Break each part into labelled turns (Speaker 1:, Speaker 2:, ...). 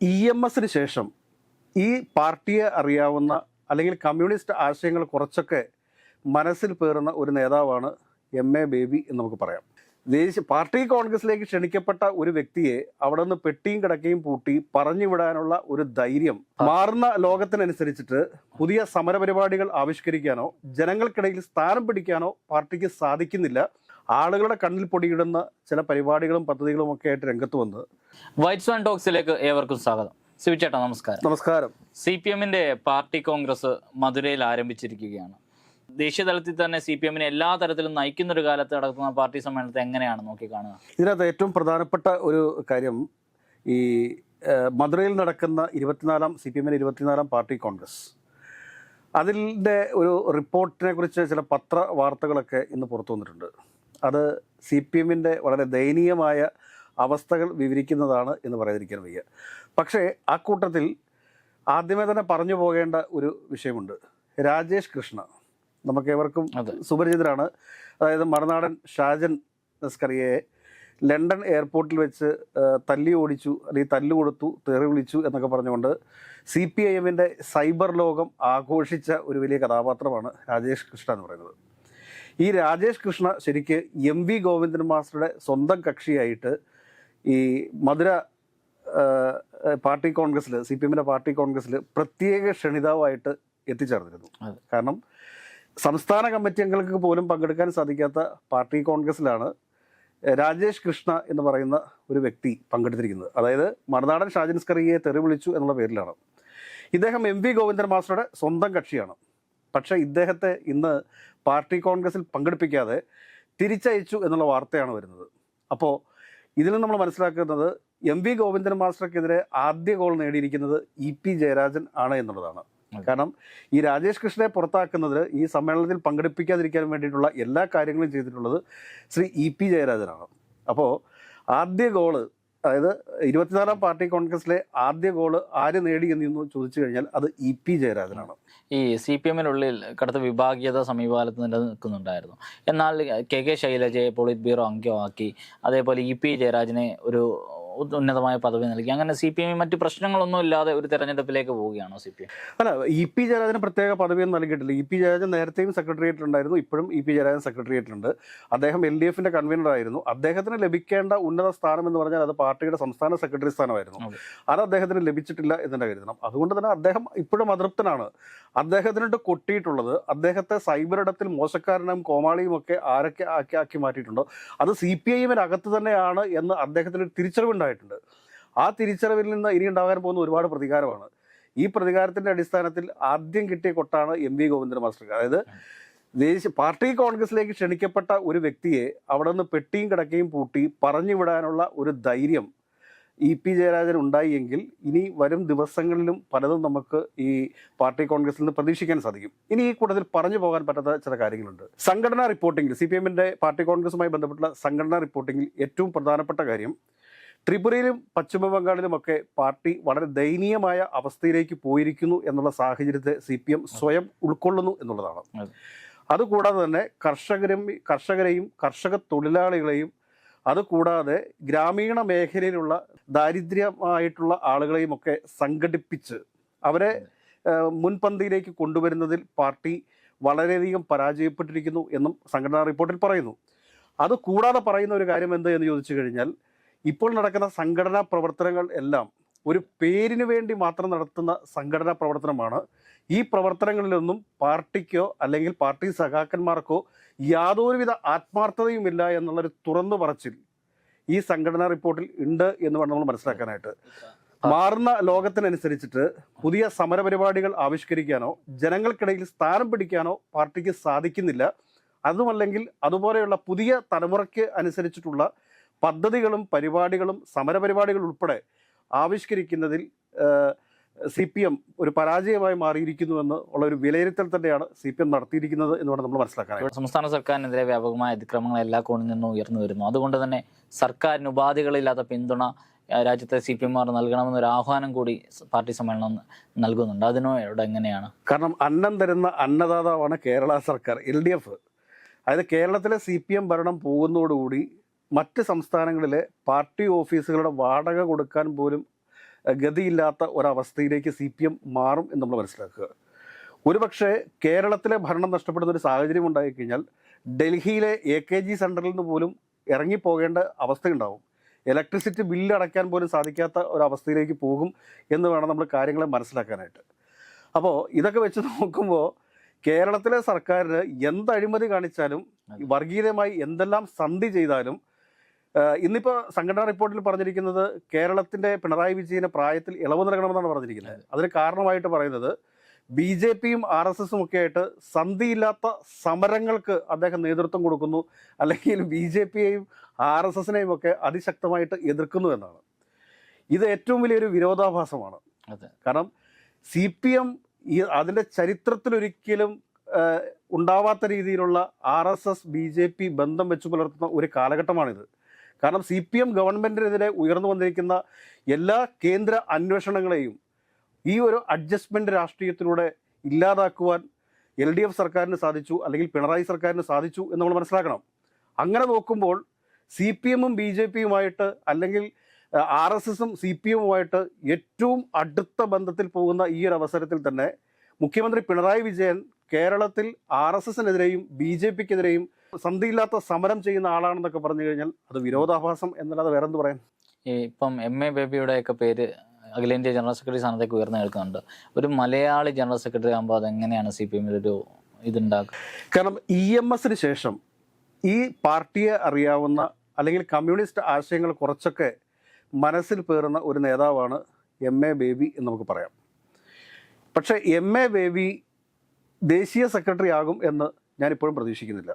Speaker 1: E M എസിന് ശേഷം ഈ പാർട്ടിയെ അറിയാവുന്ന അല്ലെങ്കിൽ കമ്മ്യൂണിസ്റ്റ് ആശയങ്ങൾ കുറച്ചൊക്കെ മനസ്സിൽ പേറുന്ന ഒരു നേതാവാണ് എം എ ബേബി എന്ന് നമുക്ക് പറയാം. ദേശീയ പാർട്ടി കോൺഗ്രസിലേക്ക് ക്ഷണിക്കപ്പെട്ട ഒരു വ്യക്തിയെ അവിടെ നിന്ന് പെട്ടിയും കിടക്കയും പൂട്ടി പറഞ്ഞു വിടാനുള്ള ഒരു ധൈര്യം മാറുന്ന ലോകത്തിനനുസരിച്ചിട്ട് പുതിയ സമരപരിപാടികൾ ആവിഷ്കരിക്കാനോ ജനങ്ങൾക്കിടയിൽ സ്ഥാനം പിടിക്കാനോ പാർട്ടിക്ക് സാധിക്കുന്നില്ല. ആളുകളുടെ കണ്ണിൽ പൊടിയിടുന്ന ചില പരിപാടികളും പദ്ധതികളും ഒക്കെ ആയിട്ട് രംഗത്ത് വന്നത്.
Speaker 2: വൈറ്റ് ആൻഡ് ടോക്സിലേക്ക് ഏവർക്കും സ്വാഗതം. സിവിച്ചേട്ടാ നമസ്കാരം.
Speaker 1: നമസ്കാരം.
Speaker 2: സി പി എമ്മിന്റെ പാർട്ടി കോൺഗ്രസ് മധുരയിൽ ആരംഭിച്ചിരിക്കുകയാണ്. ദേശീയ തലത്തിൽ തന്നെ സി പി എമ്മിനെ എല്ലാ തരത്തിലും നയിക്കുന്ന ഒരു കാലത്ത് നടക്കുന്ന പാർട്ടി സമ്മേളനത്തെ എങ്ങനെയാണ് നോക്കിക്കാണുക
Speaker 1: ഇതിനകത്ത് ഏറ്റവും പ്രധാനപ്പെട്ട ഒരു കാര്യം ഈ മധുരയിൽ നടക്കുന്ന ഇരുപത്തിനാലാം സി പി എമ്മിന്റെ ഇരുപത്തിനാലാം പാർട്ടി കോൺഗ്രസ്. അതിന്റെ ഒരു റിപ്പോർട്ടിനെ കുറിച്ച് ചില പത്ര വാർത്തകളൊക്കെ ഇന്ന് പുറത്തു വന്നിട്ടുണ്ട്. അത് സി പി എമ്മിന്റെ വളരെ ദയനീയമായ അവസ്ഥകൾ വിവരിക്കുന്നതാണ് എന്ന് പറയാതിരിക്കാൻ വയ്യ. പക്ഷേ ആ കൂട്ടത്തിൽ ആദ്യമേ തന്നെ പറഞ്ഞു പോകേണ്ട ഒരു വിഷയമുണ്ട്. രാജേഷ് കൃഷ്ണ നമുക്ക്
Speaker 2: ഏവർക്കും
Speaker 1: സുപരിചിതരാണ്. അതായത് മറുനാടൻ ഷാജൻ നസ്കറിയയെ ലണ്ടൻ എയർപോർട്ടിൽ വെച്ച് തല്ലി ഓടിച്ചു അല്ലെങ്കിൽ തല്ലു കൊടുത്തു തെറി വിളിച്ചു എന്നൊക്കെ പറഞ്ഞുകൊണ്ട് സി പി ഐ എമ്മിന്റെ സൈബർ ലോകം ആഘോഷിച്ച ഒരു വലിയ കഥാപാത്രമാണ് രാജേഷ് കൃഷ്ണ എന്ന് പറയുന്നത്. ഈ രാജേഷ് കൃഷ്ണ ശരിക്ക് എം വി ഗോവിന്ദൻ മാസ്റ്ററുടെ സ്വന്തം കക്ഷിയായിട്ട് ഈ മധുര പാർട്ടി കോൺഗ്രസ്സിൽ സി പി എമ്മിന്റെ പാർട്ടി കോൺഗ്രസ്സിൽ പ്രത്യേക ക്ഷണിതാവായിട്ട് എത്തിച്ചേർന്നിരുന്നു. കാരണം സംസ്ഥാന കമ്മിറ്റി അംഗങ്ങൾക്ക് പോലും പങ്കെടുക്കാൻ സാധിക്കാത്ത പാർട്ടി കോൺഗ്രസ്സിലാണ് രാജേഷ് കൃഷ്ണ എന്ന് പറയുന്ന ഒരു വ്യക്തി പങ്കെടുത്തിരിക്കുന്നത്. അതായത് മറുനാടൻ ഷാജൻസ്കറിയെ തെറി വിളിച്ചു എന്നുള്ള പേരിലാണ്. ഇദ്ദേഹം എം വി ഗോവിന്ദൻ മാസ്റ്ററുടെ സ്വന്തം കക്ഷിയാണ്. പക്ഷേ ഇദ്ദേഹത്തെ ഇന്ന് പാർട്ടി കോൺഗ്രസിൽ പങ്കെടുപ്പിക്കാതെ തിരിച്ചയച്ചു എന്നുള്ള വാർത്തയാണ് വരുന്നത്. അപ്പോൾ ഇതിൽ നമ്മൾ മനസ്സിലാക്കുന്നത് എം വി ഗോവിന്ദൻ മാസ്റ്റർക്കെതിരെ ആദ്യ ഗോൾ നേടിയിരിക്കുന്നത് ഇ പി ജയരാജൻ ആണ് എന്നുള്ളതാണ്. കാരണം ഈ രാജേഷ് കൃഷ്ണനെ പുറത്താക്കുന്നത് ഈ സമ്മേളനത്തിൽ പങ്കെടുപ്പിക്കാതിരിക്കാൻ വേണ്ടിയിട്ടുള്ള എല്ലാ കാര്യങ്ങളും ചെയ്തിട്ടുള്ളത് ശ്രീ ഇ പി ജയരാജനാണ്. അപ്പോൾ ആദ്യ ഗോൾ അതായത് ഇരുപത്തിനാലാം പാർട്ടി കോൺഗ്രസിലെ ആദ്യ ഗോൾ ആര് നേടി എന്ന് ചോദിച്ചു കഴിഞ്ഞാൽ അത് ഇ പി ജയരാജനാണ്.
Speaker 2: ഈ സി പി എമ്മിനുള്ളിൽ കടുത്ത വിഭാഗീയത സമീപകാലത്ത് നിലനിൽക്കുന്നുണ്ടായിരുന്നു. എന്നാൽ കെ കെ ശൈലജയെ പോളിറ്റ് ബ്യൂറോ അംഗമാക്കി അതേപോലെ ഇ പി ജയരാജനെ ഒരു ഉന്നതമായ പദവി നൽകി. അങ്ങനെ സി പി എമ്മിൽ മറ്റ് പ്രശ്നങ്ങളൊന്നും ഇല്ലാതെ ഒരു തെരഞ്ഞെടുപ്പിലേക്ക് പോവുകയാണോ സി പി എം
Speaker 1: അല്ല ഇ പി ജയരാജന് പ്രത്യേക പദവിയൊന്നും നൽകിയിട്ടില്ല. ഇ പി ജയരാജൻ നേരത്തെയും സെക്രട്ടേറിയറ്റിലുണ്ടായിരുന്നു ഇപ്പോഴും ഇ പി ജയരാജൻ സെക്രട്ടേറിയറ്റിലുണ്ട്. അദ്ദേഹം എൽ ഡി എഫിന്റെ കൺവീനർ ആയിരുന്നു. അദ്ദേഹത്തിന് ലഭിക്കേണ്ട ഉന്നത സ്ഥാനം എന്ന് പറഞ്ഞാൽ അത് പാർട്ടിയുടെ സംസ്ഥാന സെക്രട്ടറി സ്ഥാനമായിരുന്നു.
Speaker 2: അത്.
Speaker 1: അദ്ദേഹത്തിന് ലഭിച്ചിട്ടില്ല എന്ന് തന്നെ കരുതണം. അതുകൊണ്ട് തന്നെ അദ്ദേഹം ഇപ്പോഴും അതൃപ്തനാണ്. അദ്ദേഹത്തിനോട്ട് കൊട്ടിയിട്ടുള്ളത് അദ്ദേഹത്തെ സൈബർ ഇടത്തിൽ മോശക്കാരനും കോമാളിയും ഒക്കെ ആരൊക്കെ ആക്കി ആക്കി മാറ്റിയിട്ടുണ്ടോ? അത് സി പി ഐ എമ്മിനകത്ത് തന്നെയാണ് എന്ന് അദ്ദേഹത്തിന് ഒരു തിരിച്ചറിവുണ്ടായിട്ടുണ്ട് ആ തിരിച്ചറിവിൽ നിന്ന് ഇനി ഉണ്ടാകാൻ പോകുന്ന ഒരുപാട് പ്രതികാരമാണ്. ഈ പ്രതികാരത്തിന്റെ അടിസ്ഥാനത്തിൽ ആദ്യം കിട്ടിയ കൊട്ടാണ് എം വി ഗോവിന്ദൻ മാസ്റ്റർക്ക് അതായത് ദേശീയ പാർട്ടി കോൺഗ്രസിലേക്ക് ക്ഷണിക്കപ്പെട്ട ഒരു വ്യക്തിയെ അവിടെ നിന്ന് പെട്ടിയും കിടക്കയും പൂട്ടി പറഞ്ഞു വിടാനുള്ള ഒരു ധൈര്യം ഇ പി ജയരാജൻ ഉണ്ടായി എങ്കിൽ ഇനി വരും ദിവസങ്ങളിലും പലതും നമുക്ക് ഈ പാർട്ടി കോൺഗ്രസിൽ നിന്ന് പ്രതീക്ഷിക്കാൻ സാധിക്കും. ഇനി ഈ കൂട്ടത്തിൽ പറഞ്ഞു പോകാൻ പറ്റാത്ത ചില കാര്യങ്ങളുണ്ട്. സംഘടനാ റിപ്പോർട്ടിംഗിൽ സി പി എമ്മിന്റെ പാർട്ടി കോൺഗ്രസുമായി ബന്ധപ്പെട്ടുള്ള സംഘടനാ റിപ്പോർട്ടിംഗിൽ ഏറ്റവും പ്രധാനപ്പെട്ട കാര്യം ത്രിപുരയിലും പശ്ചിമ ബംഗാളിലുമൊക്കെ പാർട്ടി വളരെ ദയനീയമായ അവസ്ഥയിലേക്ക് പോയിരിക്കുന്നു എന്നുള്ള സാഹചര്യത്തെ സി പി എം സ്വയം ഉൾക്കൊള്ളുന്നു എന്നുള്ളതാണ്. അതുകൂടാതെ തന്നെ കർഷകരും കർഷകരെയും കർഷക തൊഴിലാളികളെയും അതുകൂടാതെ ഗ്രാമീണ മേഖലയിലുള്ള ദാരിദ്ര്യമായിട്ടുള്ള ആളുകളെയും ഒക്കെ സംഘടിപ്പിച്ച് അവരെ മുൻപന്തിയിലേക്ക് കൊണ്ടുവരുന്നതിൽ പാർട്ടി വളരെയധികം പരാജയപ്പെട്ടിരിക്കുന്നു എന്നും സംഘടനാ റിപ്പോർട്ടിൽ പറയുന്നു. അത് കൂടാതെ പറയുന്ന ഒരു കാര്യം എന്ത് എന്ന് ചോദിച്ചു കഴിഞ്ഞാൽ ഇപ്പോൾ നടക്കുന്ന സംഘടനാ പ്രവർത്തനങ്ങൾ എല്ലാം ഒരു പേരിന് വേണ്ടി മാത്രം നടത്തുന്ന സംഘടനാ പ്രവർത്തനമാണ്. ഈ പ്രവർത്തനങ്ങളിലൊന്നും പാർട്ടിക്കോ അല്ലെങ്കിൽ പാർട്ടി സഖാക്കന്മാർക്കോ യാതൊരുവിധ ആത്മാർത്ഥതയുമില്ല എന്നുള്ളൊരു തുറന്നു പറച്ചിൽ ഈ സംഘടനാ റിപ്പോർട്ടിൽ ഉണ്ട് എന്ന് വേണം നമ്മൾ മനസ്സിലാക്കാനായിട്ട്. മാറുന്ന ലോകത്തിനനുസരിച്ചിട്ട് പുതിയ സമരപരിപാടികൾ ആവിഷ്കരിക്കാനോ ജനങ്ങൾക്കിടയിൽ സ്ഥാനം പിടിക്കാനോ പാർട്ടിക്ക് സാധിക്കുന്നില്ല. അതുമല്ലെങ്കിൽ അതുപോലെയുള്ള പുതിയ തലമുറയ്ക്ക് അനുസരിച്ചിട്ടുള്ള പദ്ധതികളും പരിപാടികളും സമരപരിപാടികൾ ഉൾപ്പെടെ ആവിഷ്കരിക്കുന്നതിൽ സി പി എം ഒരു പരാജയമായി മാറിയിരിക്കുന്നുവെന്ന് ഉള്ള ഒരു വിലയിരുത്തൽ തന്നെയാണ് സി പി എം നടത്തിയിരിക്കുന്നത് എന്ന് വേണം നമ്മൾ
Speaker 2: മനസ്സിലാക്കാൻ സംസ്ഥാന സർക്കാരിനെതിരെ വ്യാപകമായ അതിക്രമങ്ങൾ എല്ലാ കോണിൽ നിന്നും ഉയർന്നു വരുന്നു. അതുകൊണ്ട് തന്നെ സർക്കാരിന് ഉപാധികളില്ലാത്ത പിന്തുണ രാജ്യത്തെ സി പി എംമാർ നൽകണമെന്നൊരു ആഹ്വാനം കൂടി പാർട്ടി സമ്മേളനം നൽകുന്നുണ്ട്. അതിനോട് എങ്ങനെയാണ്?
Speaker 1: കാരണം അന്നം തരുന്ന അന്നദാതാവാണ് കേരള സർക്കാർ എൽ ഡി എഫ്. അതായത് കേരളത്തിലെ സി പി എം ഭരണം പോകുന്നതോടുകൂടി മറ്റ് സംസ്ഥാനങ്ങളിലെ പാർട്ടി ഓഫീസുകളുടെ വാടക കൊടുക്കാൻ പോലും ഗതിയില്ലാത്ത ഒരവസ്ഥയിലേക്ക് സി പി എം മാറും എന്ന് നമ്മൾ മനസ്സിലാക്കുക. ഒരുപക്ഷെ കേരളത്തിലെ ഭരണം നഷ്ടപ്പെടുന്ന ഒരു സാഹചര്യം ഉണ്ടായിക്കഴിഞ്ഞാൽ ഡൽഹിയിലെ എ കെ ജി സെന്ററിൽ നിന്ന് പോലും ഇറങ്ങിപ്പോകേണ്ട അവസ്ഥയുണ്ടാവും. ഇലക്ട്രിസിറ്റി ബില്ല് അടയ്ക്കാൻ പോലും സാധിക്കാത്ത ഒരവസ്ഥയിലേക്ക് പോകും എന്ന് വേണം നമ്മൾ കാര്യങ്ങളെ മനസ്സിലാക്കാനായിട്ട്. അപ്പോൾ ഇതൊക്കെ വെച്ച് നോക്കുമ്പോൾ കേരളത്തിലെ സർക്കാരിന് എന്ത് അഴിമതി കാണിച്ചാലും വർഗീയമായി എന്തെല്ലാം സന്ധി ചെയ്താലും ഇന്നിപ്പോ സംഘടനാ റിപ്പോർട്ടിൽ പറഞ്ഞിരിക്കുന്നത് കേരളത്തിന്റെ പിണറായി വിജയന് പ്രായത്തിൽ ഇളവ് നൽകണമെന്നാണ് പറഞ്ഞിരിക്കുന്നത്. അതിന് കാരണമായിട്ട് പറയുന്നത് ബി ജെ പിയും ആർ എസ് എസും ഒക്കെ ആയിട്ട് സന്ധിയില്ലാത്ത സമരങ്ങൾക്ക് അദ്ദേഹം നേതൃത്വം കൊടുക്കുന്നു. അല്ലെങ്കിൽ ബി ജെ പിയെയും ആർ എസ് എസിനെയും ഒക്കെ അതിശക്തമായിട്ട് എതിർക്കുന്നു എന്നാണ്. ഇത് ഏറ്റവും വലിയൊരു വിരോധാഭാസമാണ്.
Speaker 2: അതെ.
Speaker 1: കാരണം സി പി എം ഈ അതിന്റെ ചരിത്രത്തിലൊരിക്കലും ഉണ്ടാവാത്ത രീതിയിലുള്ള R S S B J P ബന്ധം വെച്ച് പുലർത്തുന്ന ഒരു കാലഘട്ടമാണിത്. കാരണം സി പി എം ഗവൺമെന്റിനെതിരെ ഉയർന്നു വന്നിരിക്കുന്ന എല്ലാ കേന്ദ്ര അന്വേഷണങ്ങളെയും ഈ ഒരു അഡ്ജസ്റ്റ്മെന്റ് രാഷ്ട്രീയത്തിലൂടെ ഇല്ലാതാക്കുവാൻ എൽ ഡി എഫ് സർക്കാരിന് സാധിച്ചു അല്ലെങ്കിൽ പിണറായി സർക്കാരിന് സാധിച്ചു എന്ന് നമ്മൾ മനസ്സിലാക്കണം. അങ്ങനെ നോക്കുമ്പോൾ സി പി എമ്മും ബി ജെ പിയുമായിട്ട് അല്ലെങ്കിൽ ആർ എസ് എസും സി പി എമ്മുമായിട്ട് ഏറ്റവും അടുത്ത ബന്ധത്തിൽ പോകുന്ന ഈ ഒരു അവസരത്തിൽ തന്നെ മുഖ്യമന്ത്രി പിണറായി വിജയൻ കേരളത്തിൽ ആർ എസ് എസിനെതിരെയും ബി ജെ പിക്കെതിരെയും സന്ധിയില്ലാത്ത സമരം ചെയ്യുന്ന ആളാണെന്നൊക്കെ പറഞ്ഞു കഴിഞ്ഞാൽ അത് വിരോധാഭാസം എന്നല്ലാതെ വേറെ എന്ത്
Speaker 2: പറയാം ഇപ്പം എം എ ബേബിയുടെയൊക്കെ പേര് അഖിലേന്ത്യാ ജനറൽ സെക്രട്ടറി സ്ഥാനത്തേക്ക് ഉയർന്നു കേൾക്കുന്നുണ്ട് ഒരു മലയാളി ജനറൽ സെക്രട്ടറി ആകുമ്പോൾ അതെങ്ങനെയാണ് സി പി എമ്മിലൊരു ഇതുണ്ടാക്കുക?
Speaker 1: കാരണം ഇ എം എസിന് ശേഷം ഈ പാർട്ടിയെ അറിയാവുന്ന അല്ലെങ്കിൽ കമ്മ്യൂണിസ്റ്റ് ആശയങ്ങൾ കുറച്ചൊക്കെ മനസ്സിൽ പേറുന്ന ഒരു നേതാവാണ് എം എ ബേബി എന്ന് നമുക്ക് പറയാം. പക്ഷേ എം എ ബേബി ദേശീയ സെക്രട്ടറി ആകും എന്ന് ഞാനിപ്പോഴും പ്രതീക്ഷിക്കുന്നില്ല.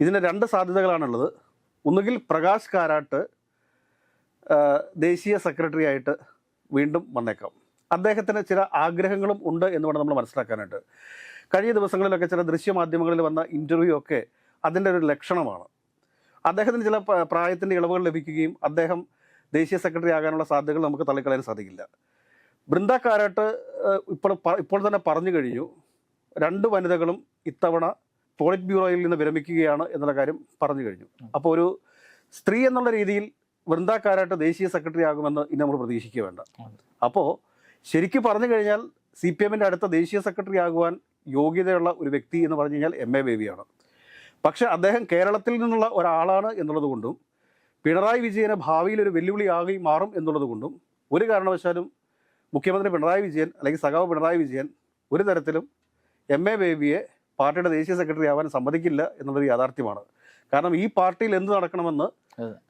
Speaker 1: ഇതിന് രണ്ട് സാധ്യതകളാണുള്ളത്. ഒന്നുകിൽ പ്രകാശ് കാരാട്ട് ദേശീയ സെക്രട്ടറി ആയിട്ട് വീണ്ടും വന്നേക്കാം. അദ്ദേഹത്തിന് ചില ആഗ്രഹങ്ങളും ഉണ്ട് എന്ന് വേണം നമ്മൾ മനസ്സിലാക്കാനായിട്ട്. കഴിഞ്ഞ ദിവസങ്ങളിലൊക്കെ ചില ദൃശ്യമാധ്യമങ്ങളിൽ വന്ന ഇന്റർവ്യൂ ഒക്കെ അതിന്റെ ഒരു ലക്ഷണമാണ്. അദ്ദേഹത്തിന് ചില പ്രായത്തിന്റെ ഇളവുകൾ ലഭിക്കുകയും അദ്ദേഹം ദേശീയ സെക്രട്ടറി ആകാനുള്ള സാധ്യതകൾ നമുക്ക് തള്ളിക്കളയാൻ സാധിക്കില്ല. ബൃന്ദ കാരാട്ട് ഇപ്പോൾ ഇപ്പോൾ തന്നെ പറഞ്ഞു കഴിഞ്ഞു. രണ്ട് വനിതകളും ഇത്തവണ പോളിറ്റ് ബ്യൂറോയിൽ നിന്ന് വിരമിക്കുകയാണ് എന്നുള്ള കാര്യം പറഞ്ഞു കഴിഞ്ഞു. അപ്പോൾ ഒരു സ്ത്രീ എന്നുള്ള രീതിയിൽ വൃന്ദ കാരാട്ട് ദേശീയ സെക്രട്ടറി ആകുമെന്ന് ഇനി നമ്മൾ പ്രതീക്ഷിക്കുക വേണ്ട. അപ്പോൾ ശരിക്കും പറഞ്ഞു കഴിഞ്ഞാൽ സി പി എമ്മിന്റെ അടുത്ത ദേശീയ സെക്രട്ടറി ആകുവാൻ യോഗ്യതയുള്ള ഒരു വ്യക്തി എന്ന് പറഞ്ഞു കഴിഞ്ഞാൽ എം എ ബേബിയാണ്. പക്ഷെ അദ്ദേഹം കേരളത്തിൽ നിന്നുള്ള ഒരാളാണ് എന്നുള്ളതുകൊണ്ടും പിണറായി വിജയന് ഭാവിയിൽ ഒരു വെല്ലുവിളിയാകി മാറും എന്നുള്ളതുകൊണ്ടും ഒരു കാരണവശാലും മുഖ്യമന്ത്രി പിണറായി വിജയൻ അല്ലെങ്കിൽ സഖാവ് പിണറായി വിജയൻ ഒരു തരത്തിലും എം എ ബേബിയെ പാർട്ടിയുടെ ദേശീയ സെക്രട്ടറി ആവാൻ സമ്മതിക്കില്ല എന്നുള്ളത് യാഥാർത്ഥ്യമാണ്. കാരണം ഈ പാർട്ടിയിൽ എന്ത് നടക്കണമെന്ന്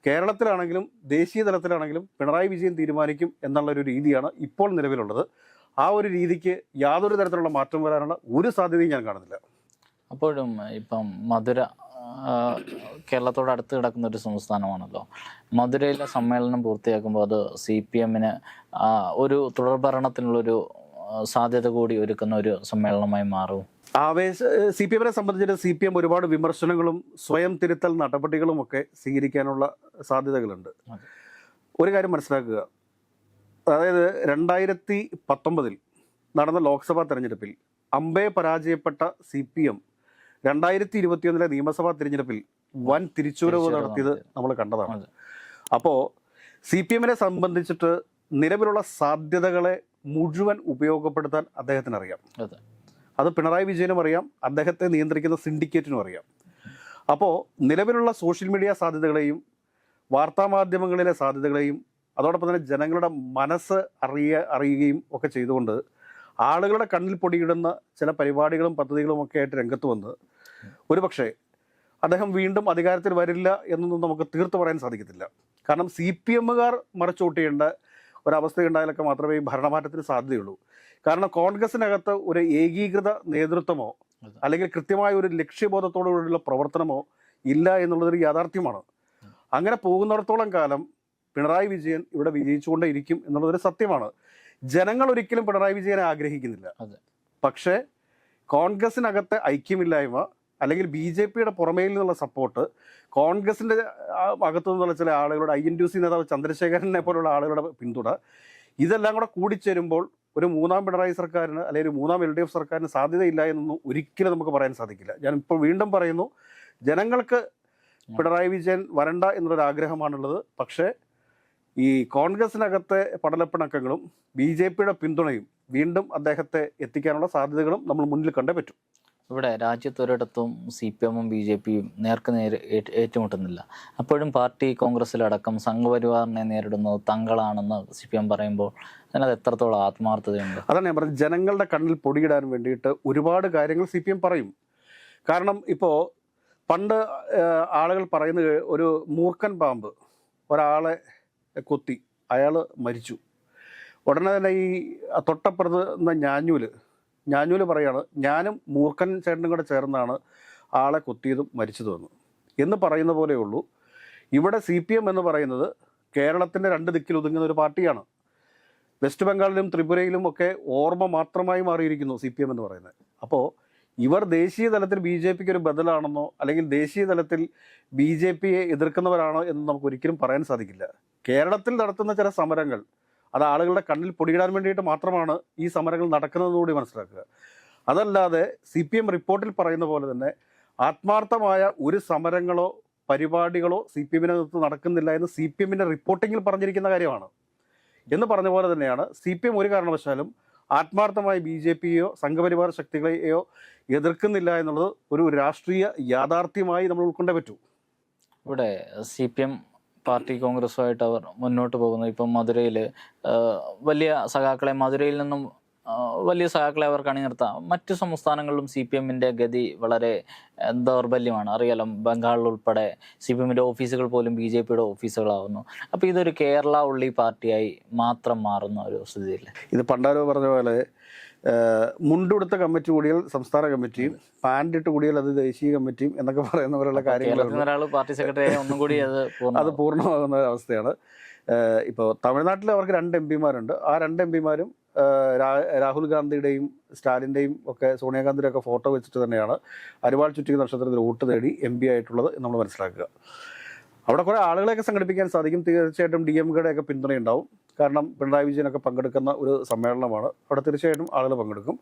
Speaker 1: കേരളത്തിലാണെങ്കിലും ദേശീയ തലത്തിലാണെങ്കിലും പിണറായി വിജയൻ തീരുമാനിക്കും എന്നുള്ള ഒരു രീതിയാണ് ഇപ്പോൾ നിലവിലുള്ളത്. ആ ഒരു രീതിക്ക് യാതൊരു തരത്തിലുള്ള മാറ്റം വരാനുള്ള ഒരു സാധ്യതയും ഞാൻ കാണുന്നില്ല.
Speaker 2: അപ്പോഴും ഇപ്പം മധുര കേരളത്തോട് അടുത്ത് കിടക്കുന്ന ഒരു സംസ്ഥാനമാണല്ലോ. മധുരയിലെ സമ്മേളനം പൂർത്തിയാക്കുമ്പോൾ അത് സി പി എമ്മിന് ഒരു തുടർഭരണത്തിനുള്ളൊരു സാധ്യത കൂടി ഒരുക്കുന്ന ഒരു സമ്മേളനമായി മാറും.
Speaker 1: ആവേശ സി പി എമ്മിനെ സംബന്ധിച്ചിട്ട് സി പി എം ഒരുപാട് വിമർശനങ്ങളും സ്വയം തിരുത്തൽ നടപടികളും ഒക്കെ സ്വീകരിക്കാനുള്ള സാധ്യതകളുണ്ട്. ഒരു കാര്യം മനസ്സിലാക്കുക. അതായത് രണ്ടായിരത്തി പത്തൊമ്പതിൽ നടന്ന ലോക്സഭാ തെരഞ്ഞെടുപ്പിൽ അമ്പേ പരാജയപ്പെട്ട സി പി എം രണ്ടായിരത്തി ഇരുപത്തിയൊന്നിലെ നിയമസഭാ തിരഞ്ഞെടുപ്പിൽ വൻ തിരിച്ചുവരവ് നടത്തിയത്
Speaker 2: നടത്തി.
Speaker 1: നമ്മൾ കണ്ടതാണ്. അപ്പോൾ സി പി എമ്മിനെ സംബന്ധിച്ചിട്ട് നിലവിലുള്ള സാധ്യതകളെ മുഴുവൻ ഉപയോഗപ്പെടുത്താൻ അദ്ദേഹത്തിന് അറിയാം
Speaker 2: അതെ
Speaker 1: പിണറായി വിജയനും അറിയാം അദ്ദേഹത്തെ നിയന്ത്രിക്കുന്ന സിൻഡിക്കേറ്റിനും അറിയാം. അപ്പോൾ നിലവിലുള്ള സോഷ്യൽ മീഡിയ സാധ്യതകളെയും വാർത്താമാധ്യമങ്ങളിലെ സാധ്യതകളെയും അതോടൊപ്പം തന്നെ ജനങ്ങളുടെ മനസ്സ് അറിയ അറിയുകയും ഒക്കെ ചെയ്തുകൊണ്ട് ആളുകളുടെ കണ്ണിൽ പൊടിയിടുന്ന ചില പരിപാടികളും പദ്ധതികളും ഒക്കെ ആയിട്ട് രംഗത്ത് വന്ന് ഒരുപക്ഷെ അദ്ദേഹം വീണ്ടും അധികാരത്തിൽ വരില്ല എന്നൊന്നും നമുക്ക് തീർത്തു പറയാൻ സാധിക്കത്തില്ല. കാരണം സി പി എമ്മുകാർ മറച്ചൂട്ടിയേണ്ട ഒരവസ്ഥയുണ്ടായാലൊക്കെ മാത്രമേ ഈ ഭരണമാറ്റത്തിന് സാധ്യതയുള്ളൂ. കാരണം കോൺഗ്രസിനകത്ത് ഒരു ഏകീകൃത നേതൃത്വമോ അല്ലെങ്കിൽ കൃത്യമായ ഒരു ലക്ഷ്യബോധത്തോടുകൂടിയുള്ള പ്രവർത്തനമോ ഇല്ല എന്നുള്ളതൊരു യാഥാർത്ഥ്യമാണ്. അങ്ങനെ പോകുന്നിടത്തോളം കാലം പിണറായി വിജയൻ ഇവിടെ വിജയിച്ചുകൊണ്ടേയിരിക്കും എന്നുള്ളതൊരു സത്യമാണ്. ജനങ്ങൾ ഒരിക്കലും പിണറായി വിജയനെ ആഗ്രഹിക്കുന്നില്ല. പക്ഷേ കോൺഗ്രസിനകത്തെ ഐക്യമില്ലായ്മ അല്ലെങ്കിൽ ബി ജെ പിയുടെ പുറമേയിൽ നിന്നുള്ള സപ്പോർട്ട് കോൺഗ്രസിന്റെ ഭാഗത്തു അകത്തു നിന്നുള്ള ചില ആളുകളുടെ ഐ എൻ ഡി സി നേതാവ് ചന്ദ്രശേഖരനെ പോലുള്ള ആളുകളുടെ പിന്തുണ ഇതെല്ലാം കൂടെ കൂടിച്ചേരുമ്പോൾ ഒരു മൂന്നാം പിണറായി സർക്കാരിന് അല്ലെങ്കിൽ ഒരു മൂന്നാം എൽ ഡി എഫ് സർക്കാരിന് സാധ്യതയില്ല എന്നൊന്നും ഒരിക്കലും നമുക്ക് പറയാൻ സാധിക്കില്ല. ഞാൻ ഇപ്പോൾ വീണ്ടും പറയുന്നു ജനങ്ങൾക്ക് പിണറായി വിജയൻ വരണ്ട എന്നുള്ളൊരു ആഗ്രഹമാണുള്ളത്. പക്ഷേ ഈ കോൺഗ്രസിനകത്തെ പടലപ്പിണക്കങ്ങളും ബി ജെ പിയുടെ പിന്തുണയും വീണ്ടും അദ്ദേഹത്തെ എത്തിക്കാനുള്ള സാധ്യതകളും നമ്മൾ മുന്നിൽ കണ്ടേ പറ്റും.
Speaker 2: ഇവിടെ രാജ്യത്തൊരിടത്തും സി പി എമ്മും ബി ജെ പിയും നേർക്ക് നേര് ഏറ്റുമുട്ടുന്നില്ല. അപ്പോഴും പാർട്ടി കോൺഗ്രസിലടക്കം സംഘപരിവാറിനെ നേരിടുന്നത് തങ്ങളാണെന്ന് സി പി എം പറയുമ്പോൾ അതിനകത്ത് എത്രത്തോളം ആത്മാർത്ഥതയുണ്ട്?
Speaker 1: അതാണ് ഞാൻ പറഞ്ഞത് ജനങ്ങളുടെ കണ്ണിൽ പൊടിയിടാൻ വേണ്ടിയിട്ട് ഒരുപാട് കാര്യങ്ങൾ സി പി എം പറയും. കാരണം ഇപ്പോൾ പണ്ട് ആളുകൾ പറയുന്നത് ഒരു മൂർഖൻ പാമ്പ് ഒരാളെ കൊത്തി അയാൾ മരിച്ചു. ഉടനെ തന്നെ ഈ തൊട്ടപ്പുറത്ത് ഞാഞ്ഞൂൽ ഞാഞ്ഞൂൽ പറയാണ് ഞാനും മൂർഖൻ ചേട്ടനും കൂടെ ചേർന്നാണ് ആളെ കൊത്തിയതും മരിച്ചതുമെന്ന് എന്ന്. പറയുന്ന പോലെയുള്ളൂ ഇവിടെ സി പി എം എന്ന് പറയുന്നത് കേരളത്തിന്റെ രണ്ട് ദിക്കിൽ ഒതുങ്ങുന്ന ഒരു പാർട്ടിയാണ്. വെസ്റ്റ് ബംഗാളിലും ത്രിപുരയിലും ഒക്കെ ഓർമ്മ മാത്രമായി മാറിയിരിക്കുന്നു സി പി എം എന്ന് പറയുന്നത്. അപ്പോൾ ഇവർ ദേശീയ തലത്തിൽ ബി ജെ പിക്ക് ഒരു ബദലാണെന്നോ അല്ലെങ്കിൽ ദേശീയ തലത്തിൽ ബി ജെ പിയെ എതിർക്കുന്നവരാണോ എന്ന് നമുക്ക് ഒരിക്കലും പറയാൻ സാധിക്കില്ല. കേരളത്തിൽ നടത്തുന്ന ചില സമരങ്ങൾ അത് ആളുകളുടെ കണ്ണിൽ പൊടിയിടാൻ വേണ്ടിയിട്ട് മാത്രമാണ് ഈ സമരങ്ങൾ നടക്കുന്നതെന്നുകൂടി മനസ്സിലാക്കുക. അതല്ലാതെ സി പി എം റിപ്പോർട്ടിൽ പറയുന്ന പോലെ തന്നെ ആത്മാർത്ഥമായ ഒരു സമരങ്ങളോ പരിപാടികളോ സി പി എമ്മിനെ എമ്മിനകത്ത് നടക്കുന്നില്ല എന്ന് സി പി എമ്മിന്റെ റിപ്പോർട്ടിങ്ങിൽ പറഞ്ഞിരിക്കുന്ന കാര്യമാണ്. എന്ന് പറഞ്ഞ പോലെ തന്നെയാണ് സി പി എം ഒരു കാരണവശാലും ആത്മാർത്ഥമായി ബി ജെ പിയെയോ സംഘപരിവാർ ശക്തികളെയോ എതിർക്കുന്നില്ല എന്നുള്ളത് ഒരു രാഷ്ട്രീയ യാഥാർത്ഥ്യമായി നമ്മൾ ഉൾക്കൊണ്ടേ പറ്റൂ.
Speaker 2: ഇവിടെ സി പി എം പാർട്ടി കോൺഗ്രസുമായിട്ട് അവർ മുന്നോട്ട് പോകുന്നു. ഇപ്പം മധുരയിൽ വലിയ സഖാക്കളെ മധുരയിൽ നിന്നും വലിയ സഖാക്കളെ അവർക്ക് അണിനിർത്താം. മറ്റു സംസ്ഥാനങ്ങളിലും സി പി എമ്മിന്റെ ഗതി വളരെ ദൗർബല്യമാണ്. അറിയാലോ ബംഗാളിൽ ഉൾപ്പെടെ സി പി എമ്മിന്റെ ഓഫീസുകൾ പോലും ബി ജെ പിയുടെ ഓഫീസുകളാവുന്നു. അപ്പോൾ ഇതൊരു കേരള ഉള്ളി പാർട്ടിയായി മാത്രം മാറുന്ന ഒരു സ്ഥിതിയില്ല
Speaker 1: ഇത് പണ്ടാരോ പറഞ്ഞ പോലെ മുണ്ടുടുത്ത കമ്മിറ്റി കൂടിയാൽ സംസ്ഥാന കമ്മിറ്റിയും പാൻഡിട്ട് കൂടിയൽ അത് ദേശീയ കമ്മിറ്റിയും എന്നൊക്കെ പറയുന്ന പോലെയുള്ള കാര്യങ്ങൾ
Speaker 2: പാർട്ടി സെക്രട്ടറി ഒന്നും കൂടി അത്
Speaker 1: പൂർണ പൂർണമാകുന്ന ഒരു അവസ്ഥയാണ്. ഇപ്പോൾ തമിഴ്നാട്ടിൽ അവർക്ക് രണ്ട് എം പിമാരുണ്ട്. ആ രണ്ട് എം പിമാരും രാഹുൽ ഗാന്ധിയുടെയും സ്റ്റാലിന്റെയും ഒക്കെ സോണിയാഗാന്ധിയുടെ ഒക്കെ ഫോട്ടോ വെച്ചിട്ട് തന്നെയാണ് അരിവാൾ ചുറ്റിക നക്ഷത്രത്തിൽ വോട്ട് തേടി എം പി ആയിട്ടുള്ളത് എന്ന് നമ്മൾ മനസ്സിലാക്കുക. അവിടെ കുറേ ആളുകളെയൊക്കെ സംഘടിപ്പിക്കാൻ സാധിക്കും. തീർച്ചയായിട്ടും ഡി എം കെയുടെ ഒക്കെ പിന്തുണയുണ്ടാവും. കാരണം പിണറായി വിജയനൊക്കെ പങ്കെടുക്കുന്ന ഒരു സമ്മേളനമാണ്. അവിടെ തീർച്ചയായിട്ടും ആളുകൾ പങ്കെടുക്കും.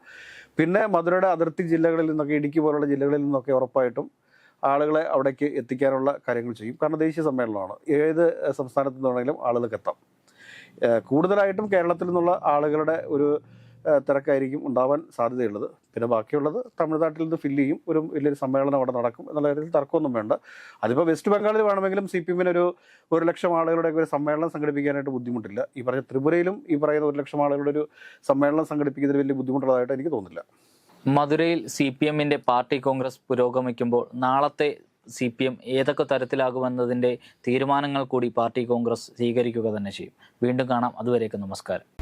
Speaker 1: പിന്നെ മധുരയുടെ അതിർത്തി ജില്ലകളിൽ നിന്നൊക്കെ ഇടുക്കി പോലുള്ള ജില്ലകളിൽ നിന്നൊക്കെ ഉറപ്പായിട്ടും ആളുകളെ അവിടേക്ക് എത്തിക്കാനുള്ള കാര്യങ്ങൾ ചെയ്യും. കാരണം ദേശീയ സമ്മേളനമാണ്. ഏത് സംസ്ഥാനത്തു നിന്നാണെങ്കിലും ആളുകൾക്ക് എത്താം. കൂടുതലായിട്ടും കേരളത്തിൽ നിന്നുള്ള ആളുകളുടെ ഒരു തിരക്കായിരിക്കും ഉണ്ടാവാൻ സാധ്യതയുള്ളത്. പിന്നെ ബാക്കിയുള്ളത് തമിഴ്നാട്ടിൽ നിന്ന് ഫില്ല് ചെയ്യും. ഒരു വലിയൊരു സമ്മേളനം അവിടെ നടക്കും എന്നുള്ള കാര്യത്തിൽ തർക്കമൊന്നും വേണ്ട. അതിപ്പോൾ വെസ്റ്റ് ബംഗാളിൽ വേണമെങ്കിലും സി പി എമ്മിന് ഒരു ഒരു ലക്ഷം ആളുകളുടെ ഒരു സമ്മേളനം സംഘടിപ്പിക്കാനായിട്ട് ബുദ്ധിമുട്ടില്ല. ഈ പറഞ്ഞ ത്രിപുരയിലും ഈ പറയുന്ന ഒരു ലക്ഷം ആളുകളുടെ ഒരു സമ്മേളനം സംഘടിപ്പിക്കുന്നതിൽ വലിയ ബുദ്ധിമുട്ടുള്ളതായിട്ട് എനിക്ക് തോന്നുന്നില്ല.
Speaker 2: മധുരയിൽ സി പി എമ്മിന്റെ പാർട്ടി കോൺഗ്രസ് പുരോഗമിക്കുമ്പോൾ നാളത്തെ സി പി എം ഏതൊക്കെ തരത്തിലാകുമെന്നതിന്റെ തീരുമാനങ്ങൾ കൂടി പാർട്ടി കോൺഗ്രസ് സ്വീകരിക്കുക തന്നെ ചെയ്യും. വീണ്ടും കാണാം. അതുവരേക്കും നമസ്കാരം.